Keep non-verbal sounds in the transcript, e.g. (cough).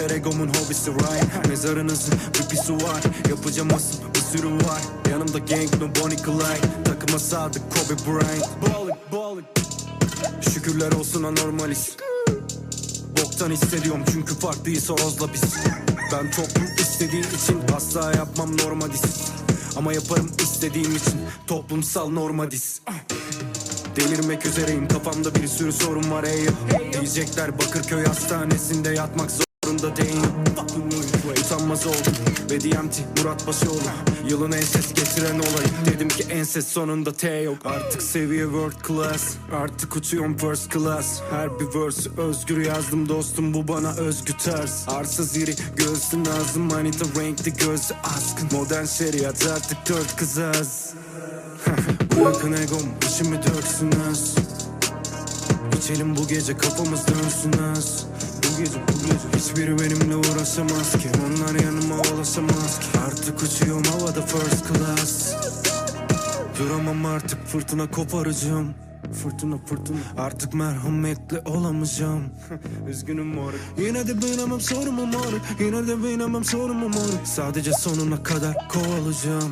Egomun hobisi right? Mezarınızın bir pisi var. Yapacağım asıl bir sürü var. Yanımda gang no Bonnie Clyde Takıma sadık Kobe Bryant. Balık balık Şükürler olsun anormaliz Boktan hissediyorum çünkü farklıyız horozla biz. Ben toplum istediği için asla yapmam normadis Ama yaparım istediğim için toplumsal normadis Delirmek üzereyim kafamda bir sürü sorun var ey Diyecekler Bakırköy hastanesinde yatmak zorunda değilim Utanmaz oldum. Ve DMT Murat Başoğlu Yılın en ses getiren olay Dedim ki en ses sonunda T yok. Artık seviye world class Artık uçuyorum first class. Her bir verse özgür yazdım dostum bu bana özgü ters Arsız iri göğsün ağzım manita renkli gözü askın Modern şeriat artık dört kız az. (laughs) Bırakın egom işimi döksünüz İçelim bu gece kafamız dönsünüz Bu gece bu gece Hiçbiri benimle uğraşamaz ki. Onlar yanıma ulaşamaz ki. Artık uçuyorum havada first class. Duramam artık fırtına koparacağım. Fırtına fırtına. Artık merhametli olamayacağım. (laughs) Üzgünüm moruk. Yine de bilemem sorumu moruk. Yine de bilemem sorumu moruk. Sadece sonuna kadar kovalayacağım